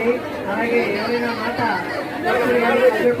పాటించండి అలాగే ఎవరైనా మాట ఎవరైనా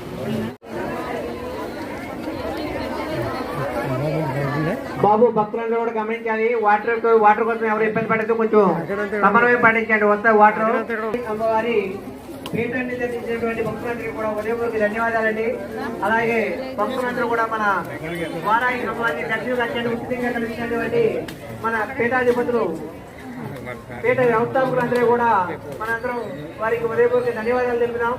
అదే పాటించండి ఏమిటంటే పంపించండి బాబు భక్తులందరూ కూడా గమనించాలి. వాటర్ వాటర్ కోసం ఎవరు ఇబ్బంది పడద్దు కొంచెం. సమన్వయం పాటించండి? వస్తే వాటర్. అమ్మవారి పీఠాన్ని దర్శించినటువంటి భక్తులందరికీ కూడా ఉదయపూర్వక ధన్యవాదాలండి. అలాగే భక్తులందరూ కూడా మన వారాయి అమ్మవారిని దర్శనం ఉచితంగా కలిగినటువంటి మన పీఠాధిపతులు పీఠ వ్యవస్థాపకులందరూ కూడా మనందరం వారికి ఉదయపూర్వక ధన్యవాదాలు తెలుపుదాం.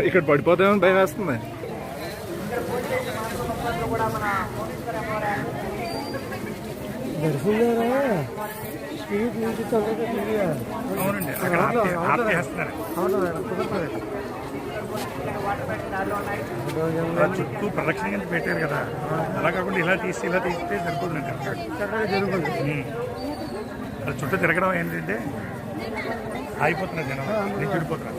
ఇక్కడ పడిపోతామని భయం వేస్తుంది. అవునండి అక్కడ చుట్టూ ప్రదక్షిణ కింద పెట్టారు కదా. అలా కాకుండా ఇలా తీసి ఇలా తీస్తే సరిపోతుందండి ఉమ్. అలా చుట్టూ తిరగడం ఏంటంటే ఆగిపోతున్నారు జనం. నేను చెడిపోతున్నారు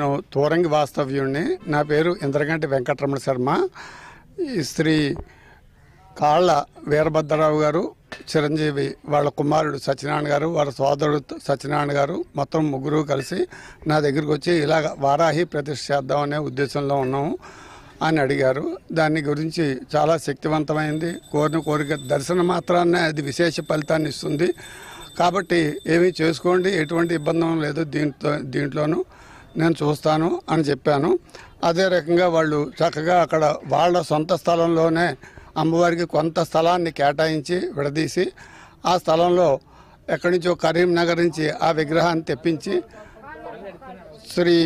నేను తూరంగి వాస్తవ్యుణ్ణి. నా పేరు ఇంద్రగంటి వెంకటరమణ శర్మ. ఈ శ్రీ కాళ్ళ వీరభద్రరావు గారు చిరంజీవి వాళ్ళ కుమారుడు సత్యనారాయణ గారు వాళ్ళ సోదరుడు సత్యనారాయణ గారు మొత్తం ముగ్గురు కలిసి నా దగ్గరికి వచ్చి ఇలాగ వారాహి ప్రతిష్ట చేద్దామనే ఉద్దేశంలో ఉన్నాము అని అడిగారు. దాని గురించి చాలా శక్తివంతమైంది. కోరిన కోరిక దర్శనం మాత్రాన్నే అది విశేష ఫలితాన్ని ఇస్తుంది. కాబట్టి ఏమీ చేసుకోండి ఎటువంటి ఇబ్బంది లేదు దీంట్లో దీంట్లోనూ. నేను చూస్తాను అని చెప్పాను. అదే రకంగా వాళ్ళు చక్కగా అక్కడ వాళ్ళ సొంత స్థలంలోనే అమ్మవారికి కొంత స్థలాన్ని కేటాయించి విడదీసి ఆ స్థలంలో ఎక్కడి నుంచో కరీంనగర్ నుంచి ఆ విగ్రహాన్ని తెప్పించి శ్రీ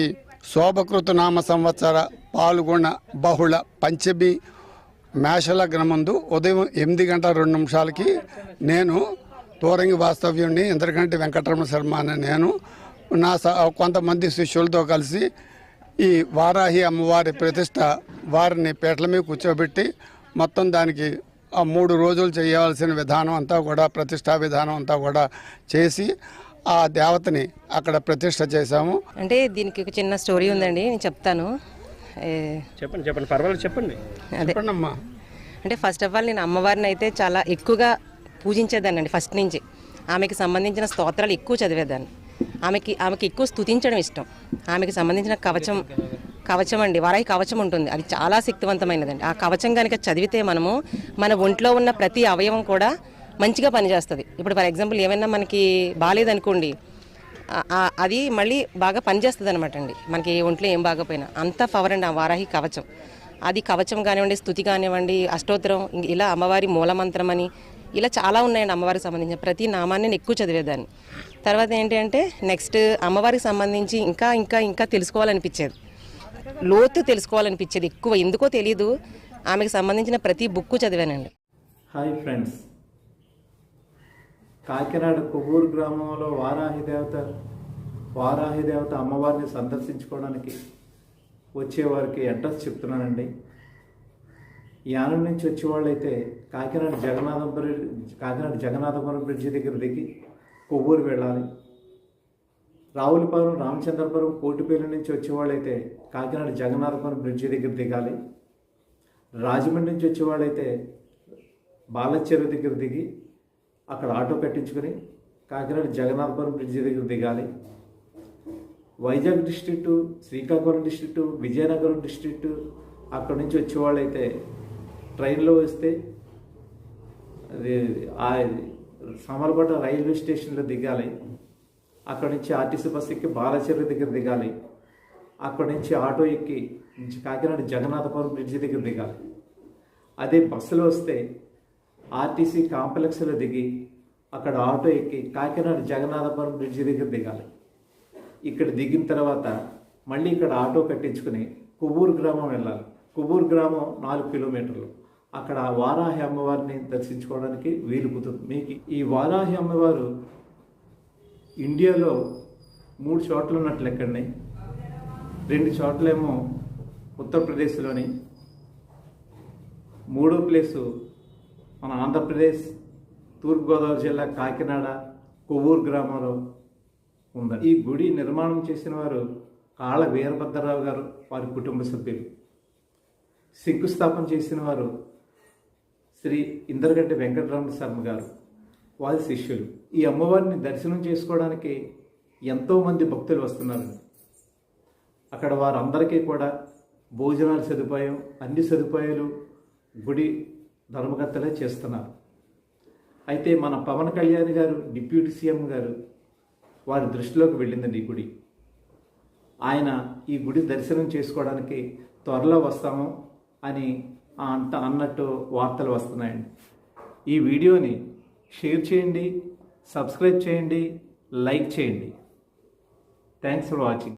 శోభకృత నామ సంవత్సర పాల్గొన బహుళ పంచమి మేషలగ్నమందు ఉదయం ఎనిమిది గంటల రెండు నిమిషాలకి నేను తోరంగి వాస్తవ్యుణ్ణి ఇంద్రకంటి వెంకటరమణ శర్మ అనే నేను నా స- కొంతమంది శిష్యులతో కలిసి ఈ వారాహి అమ్మవారి ప్రతిష్ట వారిని పీటల మీద కూర్చోబెట్టి మొత్తం దానికి ఆ మూడు రోజులు చేయవలసిన విధానం అంతా కూడా ప్రతిష్టా విధానం అంతా కూడా చేసి ఆ దేవతని అక్కడ ప్రతిష్ట చేశాము. అంటే దీనికి ఒక చిన్న స్టోరీ ఉందండి నేను చెప్తాను. ఏ, చెప్పండి చెప్పండి పర్వాలేదు చెప్పండి. అదే. చెప్పండమ్మా. అంటే ఫస్ట్ ఆఫ్ ఆల్ నేను అమ్మవారిని అయితే చాలా ఎక్కువగా పూజించేదానండి ఫస్ట్ నుంచి. ఆమెకి సంబంధించిన స్తోత్రాలు ఎక్కువ చదివేదాన్ని. ఆమెకి ఆమెకి ఎక్కువ స్థుతించడం ఇష్టం. ఆమెకి సంబంధించిన కవచం కవచం అండి వరాయి కవచం ఉంటుంది. అది చాలా శక్తివంతమైనదండి. ఆ కవచం కనుక చదివితే మనము మన ఒంట్లో ఉన్న ప్రతి అవయవం కూడా మంచిగా పనిచేస్తుంది. ఇప్పుడు ఫర్ ఎగ్జాంపుల్ ఏమైనా మనకి బాగాలేదనుకోండి అది మళ్ళీ బాగా పనిచేస్తుంది అనమాట అండి. మనకి ఒంట్లో ఏం బాగపోయినా. అంత పవర్ అండి ఆ వారాహి కవచం. అది కవచం కానివ్వండి స్థుతి కానివ్వండి అష్టోత్తరం ఇలా అమ్మవారి మూలమంత్రం అని ఇలా చాలా ఉన్నాయండి అమ్మవారికి సంబంధించిన ప్రతి నామాన్ని నేను ఎక్కువ చదివేదాన్ని. తర్వాత ఏంటి అంటే నెక్స్ట్ అమ్మవారికి సంబంధించి ఇంకా ఇంకా ఇంకా తెలుసుకోవాలనిపించేది. లోతు తెలుసుకోవాలనిపించేది ఎక్కువ. ఎందుకో తెలియదు ఆమెకు సంబంధించిన ప్రతి book చదివానండి. Hi friends. Kakinada Kovvur గ్రామంలో వారాహి దేవత వారాహి దేవత అమ్మవారిని సందర్శించుకోవడానికి వచ్చేవారికి అడ్రస్ చెప్తున్నానండి. యానం నుంచి వచ్చేవాళ్ళైతే కాకినాడ జగన్నాథపురం కాకినాడ జగన్నాథపురం బ్రిడ్జి దగ్గర దిగి కొవ్వూరు వెళ్ళాలి. రావులపురం రామచంద్రపురం కోటిపల్లి నుంచి వచ్చేవాళ్ళైతే కాకినాడ జగన్నాథపురం బ్రిడ్జి దగ్గర దిగాలి. రాజమండ్రి నుంచి వచ్చేవాళ్ళైతే బాలచెరు దగ్గర దిగి అక్కడ ఆటో కట్టించుకొని కాకినాడ జగన్నాథపురం బ్రిడ్జి దగ్గర దిగాలి. Vizag district Srikakulam district Vizianagaram district అక్కడ నుంచి వచ్చేవాళ్ళైతే ట్రైన్లో వస్తే అది రైల్వే స్టేషన్లో దిగాలి. అక్కడ నుంచి ఆర్టీసీ బస్ ఎక్కి బాలచెరువు దగ్గర దిగాలి. అక్కడ నుంచి ఆటో ఎక్కి నుంచి కాకినాడ జగన్నాథపురం బ్రిడ్జి దగ్గర దిగాలి. అదే బస్సులో వస్తే ఆర్టీసీ కాంప్లెక్స్లో దిగి అక్కడ ఆటో ఎక్కి కాకినాడ జగన్నాథపురం బ్రిడ్జి దగ్గర దిగాలి. ఇక్కడ దిగిన తర్వాత మళ్ళీ ఇక్కడ ఆటో కట్టించుకుని కొవ్వూరు గ్రామం వెళ్ళాలి. కొవ్వూరు గ్రామం నాలుగు కిలోమీటర్లు. అక్కడ వారాహి అమ్మవారిని దర్శించుకోవడానికి వీలు కుదురు మీకు ఈ వారాహి అమ్మవారు ఇండియాలో మూడు చోట్ల ఉన్నట్లు ఎక్కడిని? రెండు చోట్లేమో ఉత్తరప్రదేశ్లోని. మూడో ప్లేసు మన ఆంధ్రప్రదేశ్ తూర్పుగోదావరి జిల్లా కాకినాడ కొవ్వూరు గ్రామంలో ఉంది ఈ గుడి నిర్మాణం చేసిన వారు కాళ్ళ వీరభద్రరావు గారు వారి కుటుంబ సభ్యులు. శంకుస్థాపన చేసిన వారు శ్రీ ఇందరగడ్డి వెంకటరమణ శర్మ గారు వారి శిష్యులు. ఈ అమ్మవారిని దర్శనం చేసుకోవడానికి ఎంతోమంది భక్తులు వస్తున్నారు అక్కడ వారందరికీ కూడా భోజనాల సదుపాయం అన్ని సదుపాయాలు గుడి ధర్మకర్తలే చేస్తున్నారు. అయితే మన పవన్ కళ్యాణ్ గారు డిప్యూటీ సీఎం గారు వారి దృష్టిలోకి వెళ్ళిందండి ఈ గుడి. ఆయన ఈ గుడి దర్శనం చేసుకోవడానికి త్వరలో వస్తాము అని అంత అన్నట్టు వార్తలు వస్తున్నాయండి. ఈ వీడియోని షేర్ చేయండి సబ్స్క్రైబ్ చేయండి లైక్ చేయండి. Thanks for watching.